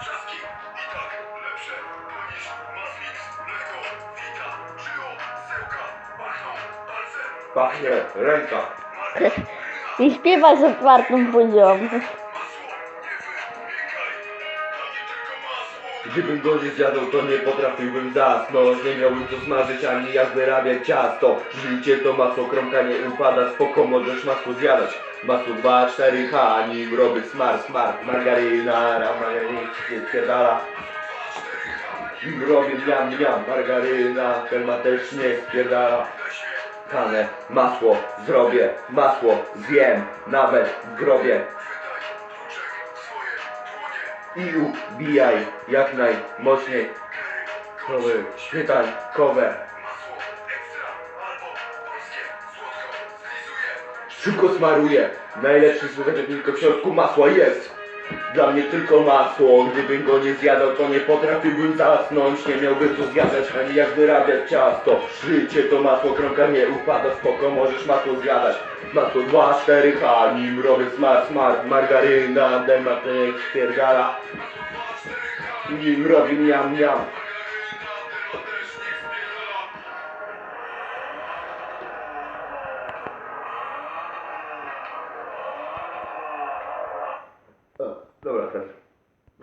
Trzaski i tak lepsze, bo niż Maswix, mleko, wita, żyło, sełka, pachną, palce, pachnie, ręka. I śpiewa z otwartym poziomem. Gdybym go nie zjadł, to nie potrafiłbym zasnąć. Nie miałbym co smażyć, ani jak wyrabiać ciasto. Życie to masło, kromka nie upada. Spoko, możesz masło zjadać. Masło 2, 4, hanim, robić smar, smart Margarina, margarina nim robię miam, miam, margaryna Ten ma też nie spierdala Kanę, masło, zrobię, masło, zjem Nawet w grobie i ubijaj jak najmocniej. Krowy śmietankowe. Szybko smaruję. Najlepszy słuchajcie tylko w środku masła jest. Dla mnie tylko masło, gdybym go nie zjadał, to nie potrafiłbym zasnąć. Nie miałbym co zjadać, ani jak wyrabiać ciasto. Życie to masło, kromka nie upada, spoko, możesz masło zjadać. Masło 2, 4, H, nim robię smart, smart. Margaryna, dematek, spierdala Nim robię miam, miam Ah, lo abrazas.